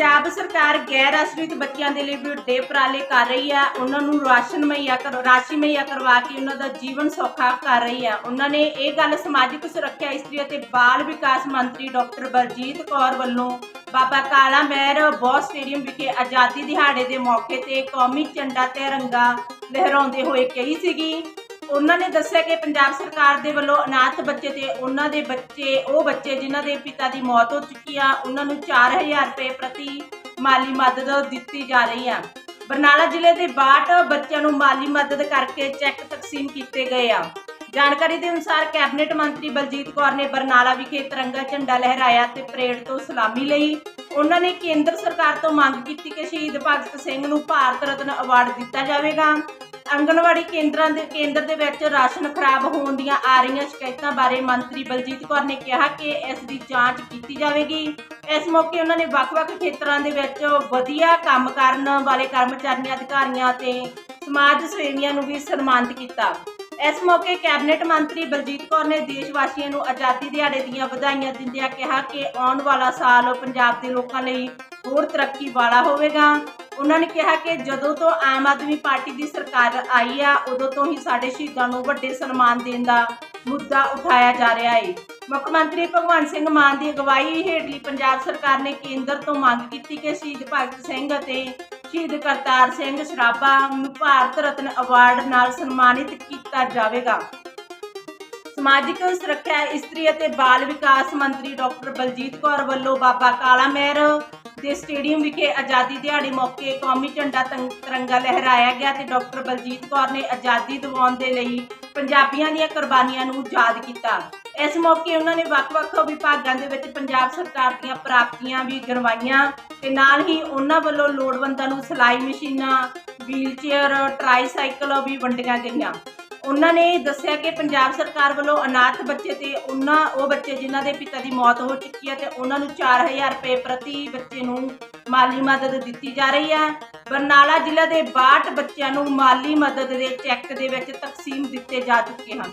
ਪੰਜਾਬ ਸਰਕਾਰ ਗੈਰ ਆਸ਼ਰਿਤ ਬੱਚਿਆਂ ਦੇ ਲਈ ਵੱਡੇ ਉਪਰਾਲੇ ਕਰ ਰਹੀ ਹੈ ਉਹਨਾਂ ਨੂੰ ਰਾਸ਼ਨ ਮੁਹੱਈਆ ਕਰ ਰਾਸ਼ੀ ਮੁਹੱਈਆ ਕਰਵਾ ਕੇ ਉਹਨਾਂ ਦਾ ਜੀਵਨ ਸੌਖਾ ਕਰ ਰਹੀ ਹੈ ਉਹਨਾਂ ਨੇ ਇਹ ਗੱਲ ਸਮਾਜਿਕ ਸੁਰੱਖਿਆ, ਇਸਤਰੀ ਅਤੇ ਬਾਲ ਵਿਕਾਸ ਮੰਤਰੀ ਡਾਕਟਰ ਬਲਜੀਤ ਕੌਰ ਵੱਲੋਂ ਬਾਬਾ ਕਾਲਾ ਮਹਿਰ ਬੌਸ ਸਟੇਡੀਅਮ ਵਿਖੇ ਆਜ਼ਾਦੀ ਦਿਹਾੜੇ ਦੇ ਮੌਕੇ ਤੇ ਕੌਮੀ ਝੰਡਾ ਤਿਰੰਗਾ ਲਹਿਰਾਉਂਦੇ ਹੋਏ ਕਹੀ ਸੀਗੀ। ਉਹਨਾਂ ਨੇ ਦੱਸਿਆ ਕਿ ਪੰਜਾਬ ਸਰਕਾਰ ਦੇ ਵੱਲੋਂ ਅਨਾਥ ਬੱਚੇ ਤੇ ਉਹਨਾਂ ਦੇ ਬੱਚੇ, ਉਹ ਬੱਚੇ ਜਿਨ੍ਹਾਂ ਦੇ ਪਿਤਾ ਦੀ ਮੌਤ ਹੋ ਚੁੱਕੀ ਆ, ਉਹਨਾਂ ਨੂੰ 4000 ਰੁਪਏ ਪ੍ਰਤੀ ਮਾਲੀ ਮਦਦ ਦਿੱਤੀ ਜਾ ਰਹੀ ਆ। ਬਰਨਾਲਾ ਜ਼ਿਲ੍ਹੇ ਦੇ 62 ਬੱਚਿਆਂ ਨੂੰ ਮਾਲੀ ਮਦਦ ਕਰਕੇ ਚੈੱਕ ਤਕਸੀਮ ਕੀਤੇ ਗਏ ਆ। ਜਾਣਕਾਰੀ ਦੇ ਅਨੁਸਾਰ ਕੈਬਨਿਟ ਮੰਤਰੀ ਬਲਜੀਤ ਕੌਰ ਨੇ ਬਰਨਾਲਾ ਵਿਖੇ ਤਿਰੰਗਾ ਝੰਡਾ ਲਹਿਰਾਇਆ ਤੇ ਪਰੇਡ ਤੋਂ ਸਲਾਮੀ ਲਈ। ਉਹਨਾਂ ਨੇ ਕੇਂਦਰ ਸਰਕਾਰ ਤੋਂ ਮੰਗ ਕੀਤੀ ਕਿ ਸ਼ਹੀਦ ਭਗਤ ਸਿੰਘ ਨੂੰ ਭਾਰਤ ਰਤਨ ਅਵਾਰਡ ਦਿੱਤਾ ਜਾਵੇਗਾ। ਆਂਗਣਵਾੜੀ ਕੇਂਦਰਾਂ ਦੇ ਕੇਂਦਰ ਦੇ ਵਿੱਚ ਰਾਸ਼ਨ ਖਰਾਬ ਹੋਣ ਦੀਆਂ ਆ ਰਹੀਆਂ ਸ਼ਿਕਾਇਤਾਂ ਬਾਰੇ ਮੰਤਰੀ ਬਲਜੀਤ ਕੌਰ ਨੇ ਕਿਹਾ ਕਿ ਇਸ ਦੀ ਜਾਂਚ ਕੀਤੀ ਜਾਵੇਗੀ। ਇਸ ਮੌਕੇ ਉਹਨਾਂ ਨੇ ਵੱਖ-ਵੱਖ ਖੇਤਰਾਂ ਦੇ ਵਿੱਚ ਵਧੀਆ ਕੰਮ ਕਰਨ ਵਾਲੇ ਕਰਮਚਾਰੀਆਂ, ਅਧਿਕਾਰੀਆਂ ਅਤੇ ਸਮਾਜ ਸੇਵੀਆਂ ਨੂੰ ਵੀ ਸਨਮਾਨਿਤ ਕੀਤਾ। ਇਸ ਮੌਕੇ ਕੈਬਨਿਟ ਮੰਤਰੀ ਬਲਜੀਤ ਕੌਰ ਨੇ ਦੇਸ਼ ਵਾਸੀਆਂ ਨੂੰ ਆਜ਼ਾਦੀ ਦਿਹਾੜੇ ਦੀਆਂ ਵਧਾਈਆਂ ਦਿੰਦਿਆਂ ਕਿਹਾ ਕਿ ਆਉਣ ਵਾਲਾ ਸਾਲ ਪੰਜਾਬ ਦੇ ਲੋਕਾਂ ਲਈ ਹੋਰ ਤਰੱਕੀ ਵਾਲਾ ਹੋਵੇਗਾ। ਉਹਨਾਂ ਨੇ ਕਿਹਾ ਕਿ ਜਦੋਂ ਤੋਂ ਆਮ ਆਦਮੀ ਪਾਰਟੀ ਦੀ ਸਰਕਾਰ ਆਈ ਆ, ਉਦੋਂ ਤੋਂ ਹੀ ਸਾਡੇ ਸ਼ਹੀਦਾਂ ਨੂੰ ਵੱਡੇ ਸਨਮਾਨ ਦੇਣ ਦਾ ਮੁੱਦਾ ਉਠਾਇਆ ਜਾ ਰਿਹਾ ਹੈ ਮੁੱਖ ਮੰਤਰੀ ਭਗਵੰਤ ਸਿੰਘ ਮਾਨ ਦੀ ਅਗਵਾਈ ਹੇਠਲੀ ਪੰਜਾਬ ਸਰਕਾਰ ਨੇ ਕੇਂਦਰ ਤੋਂ ਮੰਗ ਕੀਤੀ ਕਿ ਸ਼ਹੀਦ ਭਗਤ ਸਿੰਘ ਅਤੇ ਸ਼ਹੀਦ ਕਰਤਾਰ ਸਿੰਘ ਸਰਾਭਾ ਨੂੰ ਭਾਰਤ ਰਤਨ ਅਵਾਰਡ ਨਾਲ ਸਨਮਾਨਿਤ ਕੀਤਾ ਜਾਵੇਗਾ। ਸਮਾਜਿਕ ਸੁਰੱਖਿਆ, ਇਸਤਰੀ ਅਤੇ ਬਾਲ ਵਿਕਾਸ ਮੰਤਰੀ ਡਾਕਟਰ ਬਲਜੀਤ ਕੌਰ ਵੱਲੋਂ ਬਾਬਾ ਕਾਲਾ ਮਹਿਰ ਦੇ ਸਟੇਡੀਅਮ ਵਿਖੇ ਆਜ਼ਾਦੀ ਦਿਹਾੜੀ ਮੌਕੇ ਕੌਮੀ ਝੰਡਾ ਤਿਰੰਗਾ ਲਹਿਰਾਇਆ ਗਿਆ ਤੇ ਡਾਕਟਰ ਬਲਜੀਤ ਕੌਰ ਨੇ ਆਜ਼ਾਦੀ ਦਿਵਾਉਣ ਦੇ ਲਈ ਪੰਜਾਬੀਆਂ ਦੀਆਂ ਕੁਰਬਾਨੀਆਂ ਨੂੰ ਯਾਦ ਕੀਤਾ। ਇਸ ਮੌਕੇ ਉਹਨਾਂ ਨੇ ਵੱਖ-ਵੱਖ ਵਿਭਾਗਾਂ ਦੇ ਵਿੱਚ ਪੰਜਾਬ ਸਰਕਾਰ ਦੀਆਂ ਪ੍ਰਾਪਤੀਆਂ ਵੀ ਗਿਣਵਾਈਆਂ ਤੇ ਨਾਲ ਹੀ ਉਹਨਾਂ ਵੱਲੋਂ ਲੋੜਵੰਦਾਂ ਨੂੰ ਸਿਲਾਈ ਮਸ਼ੀਨਾਂ, ਵੀਲਚੇਅਰ, ਟਰਾਈਸਾਈਕਲ ਵੀ ਵੰਡੀਆਂ ਗਈਆਂ। ਉਹਨਾਂ ਨੇ ਦੱਸਿਆ ਕਿ ਪੰਜਾਬ ਸਰਕਾਰ ਵੱਲੋਂ ਅਨਾਥ ਬੱਚੇ ਤੇ ਉਹਨਾਂ, ਉਹ ਬੱਚੇ ਜਿਨ੍ਹਾਂ ਦੇ ਪਿਤਾ ਦੀ ਮੌਤ ਹੋ ਚੁੱਕੀ ਹੈ ਤੇ ਉਹਨਾਂ ਨੂੰ 4000 ਰੁਪਏ ਪ੍ਰਤੀ ਬੱਚੇ ਨੂੰ ਮਾਲੀ ਮਦਦ ਦਿੱਤੀ ਜਾ ਰਹੀ ਹੈ। ਬਰਨਾਲਾ ਜ਼ਿਲ੍ਹਾ ਦੇ 62 ਬੱਚਿਆਂ ਨੂੰ ਮਾਲੀ ਮਦਦ ਦੇ ਚੈੱਕ ਦੇ ਵਿੱਚ ਤਕਸੀਮ ਦਿੱਤੇ ਜਾ ਚੁੱਕੇ ਹਨ।